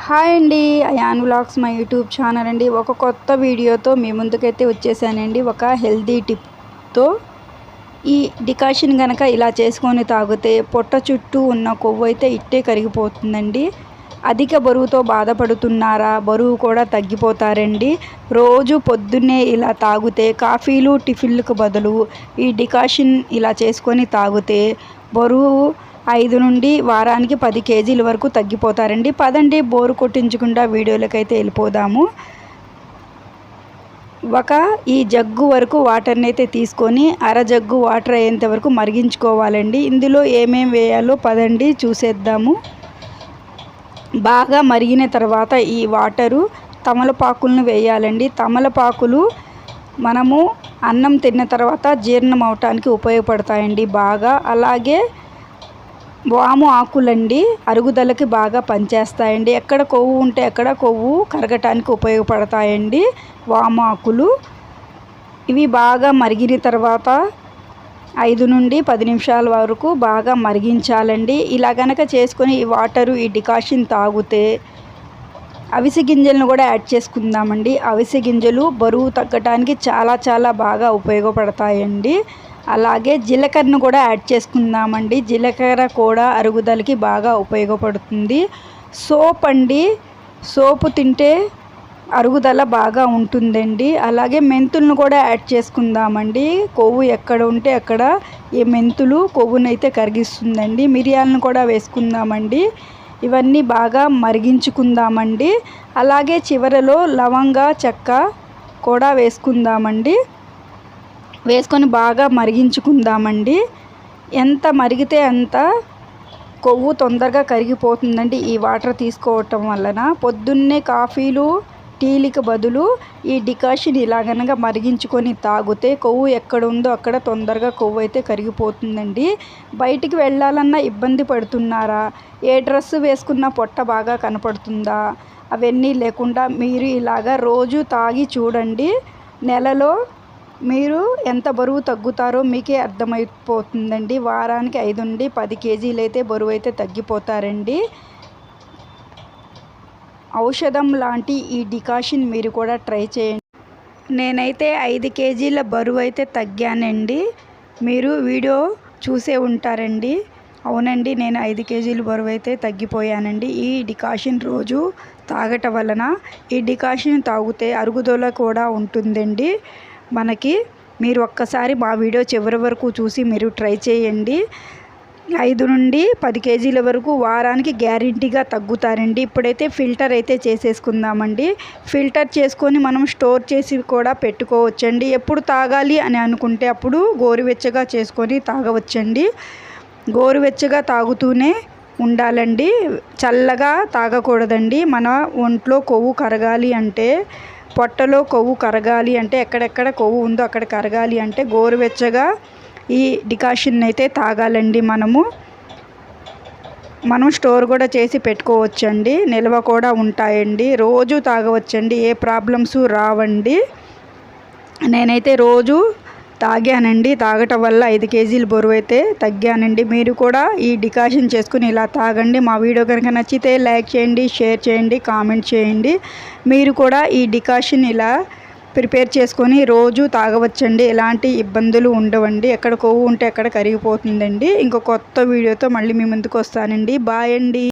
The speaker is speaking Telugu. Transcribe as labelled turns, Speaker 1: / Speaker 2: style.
Speaker 1: హాయ్ అండి అయాన్ వ్లాగ్స్ మా యూట్యూబ్ ఛానల్ అండి. ఒక కొత్త వీడియోతో మీ ముందుకైతే వచ్చేసానండి. ఒక హెల్దీ టిప్తో ఈ డికాషన్ కనుక ఇలా చేసుకొని తాగితే పొట్ట చుట్టూ ఉన్న కొవ్వు అయితే ఇట్టే కరిగిపోతుందండి. అధిక బరువుతో బాధపడుతున్నారా బరువు కూడా తగ్గిపోతారండి. రోజు పొద్దున్నే ఇలా తాగితే కాఫీలు టిఫిన్లకు బదులు ఈ డికాషన్ ఇలా చేసుకొని తాగితే బరువు ఐదు నుండి వారానికి పది కేజీల వరకు తగ్గిపోతారండి. పదండి బోరు కొట్టించకుండా వీడియోలకైతే వెళ్ళిపోదాము. ఒక ఈ జగ్గు వరకు వాటర్ని అయితే తీసుకొని అర జగ్గు వాటర్ అయ్యేంత వరకు మరిగించుకోవాలండి. ఇందులో ఏమేమి వేయాలో పదండి చూసేద్దాము. బాగా మరిగిన తర్వాత ఈ వాటరు తమలపాకులను వేయాలండి. తమలపాకులు మనము అన్నం తిన్న తర్వాత జీర్ణం అవటానికి ఉపయోగపడతాయండి బాగా. అలాగే వాము ఆకులండి అరుగుదలకి బాగా పనిచేస్తాయండి. ఎక్కడ కొవ్వు ఉంటే ఎక్కడ కొవ్వు కరగటానికి ఉపయోగపడతాయండి వాము ఆకులు. ఇవి బాగా మరిగిన తర్వాత ఐదు నుండి పది నిమిషాల వరకు బాగా మరిగించాలండి. ఇలా గనక చేసుకొని ఈ వాటరు ఈ డికాషన్ తాగితే అవిసె గింజలను కూడా యాడ్ చేసుకుందామండి. అవిసె గింజలు బరువు తగ్గటానికి చాలా చాలా బాగా ఉపయోగపడతాయండి. అలాగే జీలకర్రను కూడా యాడ్ చేసుకుందామండి. జీలకర్ర కూడా అరుగుదలకి బాగా ఉపయోగపడుతుంది. సోప్ అండి. సోపు తింటే అరుగుదల బాగా ఉంటుందండి. అలాగే మెంతులను కూడా యాడ్ చేసుకుందామండి. కొవ్వు ఎక్కడ ఉంటే అక్కడ ఈ మెంతులు కొవ్వునైతే కరిగిస్తుందండి. మిరియాలను కూడా వేసుకుందామండి. ఇవన్నీ బాగా మరిగించుకుందామండి. అలాగే చివరలో లవంగ చెక్క కూడా వేసుకుందామండి. వేసుకొని బాగా మరిగించుకుందామండి. ఎంత మరిగితే అంత కొవ్వు తొందరగా కరిగిపోతుందండి ఈ వాటర్ తీసుకోవటం వలన. పొద్దున్నే కాఫీలు టీలకు బదులు ఈ డికాషన్ ఇలాగనగా మరిగించుకొని తాగితే కొవ్వు ఎక్కడ ఉందో అక్కడ తొందరగా కొవ్వు అయితే కరిగిపోతుందండి. బయటికి వెళ్ళాలన్నా ఇబ్బంది పడుతున్నారా? ఏ డ్రెస్ వేసుకున్నా పొట్ట బాగా కనపడుతుందా? అవన్నీ లేకుండా మీరు ఇలాగా రోజు తాగి చూడండి. నెలలో మీరు ఎంత బరువు తగ్గుతారో మీకే అర్థమైపోతుందండి. వారానికి ఐదు నుండి పది కేజీలు అయితే బరువు అయితే తగ్గిపోతారండి. ఔషధం లాంటి ఈ డికాషన్ మీరు కూడా ట్రై చేయండి. నేనైతే ఐదు కేజీల బరువు అయితే తగ్గానండి. మీరు వీడియో చూసే ఉంటారండి. అవునండి నేను ఐదు కేజీలు బరువు అయితే తగ్గిపోయానండి. ఈ డికాషన్ రోజు తాగటం వలన ఈ డికాషన్ తాగితే అరుగుదల కూడా ఉంటుందండి. మనకి మీరు ఒక్కసారి మా వీడియో చివరి వరకు చూసి మీరు ట్రై చేయండి. ఐదు నుండి పది కేజీల వరకు వారానికి గ్యారంటీగా తగ్గుతారండి. ఇప్పుడైతే ఫిల్టర్ అయితే చేసేసుకుందామండి. ఫిల్టర్ చేసుకొని మనం స్టోర్ చేసి కూడా పెట్టుకోవచ్చండి. ఎప్పుడు తాగాలి అని అనుకుంటే అప్పుడు గోరువెచ్చగా చేసుకొని తాగవచ్చండి. గోరువెచ్చగా తాగుతూనే ఉండాలండి. చల్లగా తాగకూడదండి. మన ఒంట్లో కొవ్వు కరగాలి అంటే పొట్టలో కొవ్వు కరగాలి అంటే ఎక్కడెక్కడ కొవ్వు ఉందో అక్కడ కరగాలి అంటే గోరువెచ్చగా ఈ డికాషన్ అయితే తాగాలండి మనము. మనం స్టోర్ కూడా చేసి పెట్టుకోవచ్చండి. నిల్వ కూడా ఉంటాయండి. రోజు తాగవచ్చండి. ఏ ప్రాబ్లమ్స్ రావండి. నేనైతే రోజు తాగానండి. తాగటం వల్ల ఐదు కేజీలు బరువు అయితే తగ్గానండి. మీరు కూడా ఈ డికాషన్ చేసుకుని ఇలా తాగండి. మా వీడియో కనుక నచ్చితే లైక్ చేయండి షేర్ చేయండి కామెంట్ చేయండి. మీరు కూడా ఈ డికాషన్ ఇలా ప్రిపేర్ చేసుకొని రోజు తాగవచ్చండి. ఎలాంటి ఇబ్బందులు ఉండవండి. ఎక్కడ కొవ్వు ఉంటే ఎక్కడ కరిగిపోతుందండి. ఇంకో కొత్త వీడియోతో మళ్ళీ మీ ముందుకు వస్తానండి. బాయ్ అండి.